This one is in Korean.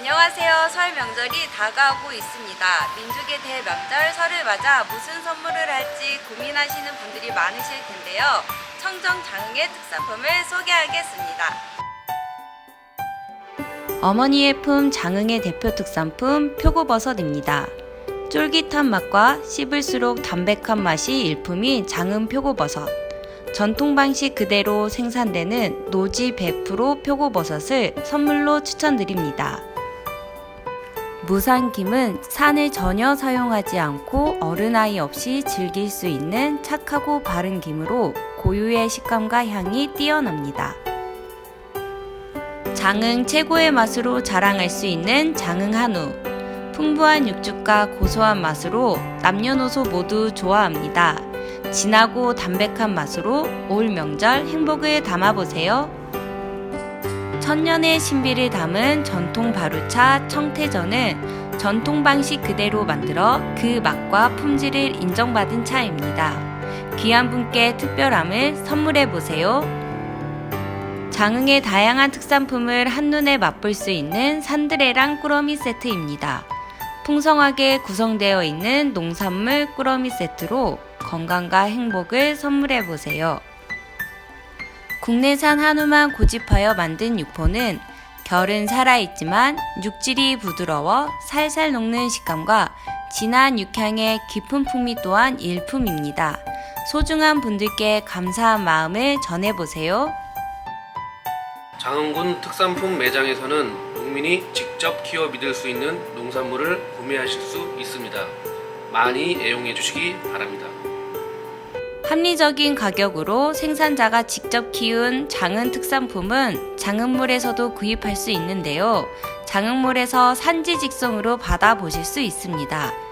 안녕하세요. 설 명절이 다가오고 있습니다. 민족의 대명절 설을 맞아 무슨 선물을 할지 고민하시는 분들이 많으실 텐데요. 청정 장흥의 특산품을 소개하겠습니다. 어머니의 품 장흥의 대표 특산품 표고버섯입니다. 쫄깃한 맛과 씹을수록 담백한 맛이 일품인 장흥 표고버섯. 전통 방식 그대로 생산되는 노지 100% 표고버섯을 선물로 추천드립니다. 무산김은 산을 전혀 사용하지 않고 어른아이 없이 즐길 수 있는 착하고 바른 김으로 고유의 식감과 향이 뛰어납니다. 장흥 최고의 맛으로 자랑할 수 있는 장흥 한우. 풍부한 육즙과 고소한 맛으로 남녀노소 모두 좋아합니다. 진하고 담백한 맛으로 올 명절 행복을 담아보세요. 천년의 신비를 담은 전통 바루차 청태전은 전통 방식 그대로 만들어 그 맛과 품질을 인정받은 차입니다. 귀한 분께 특별함을 선물해 보세요. 장흥의 다양한 특산품을 한눈에 맛볼 수 있는 산드레랑 꾸러미 세트입니다. 풍성하게 구성되어 있는 농산물 꾸러미 세트로 건강과 행복을 선물해 보세요. 국내산 한우만 고집하여 만든 육포는 결은 살아있지만 육질이 부드러워 살살 녹는 식감과 진한 육향의 깊은 풍미 또한 일품입니다. 소중한 분들께 감사한 마음을 전해보세요. 장흥군 특산품 매장에서는 농민이 직접 키워 믿을 수 있는 농산물을 구매하실 수 있습니다. 많이 애용해 주시기 바랍니다. 합리적인 가격으로 생산자가 직접 키운 장흥 특산품은 장흥몰에서도 구입할 수 있는데요. 장흥몰에서 산지 직송으로 받아 보실 수 있습니다.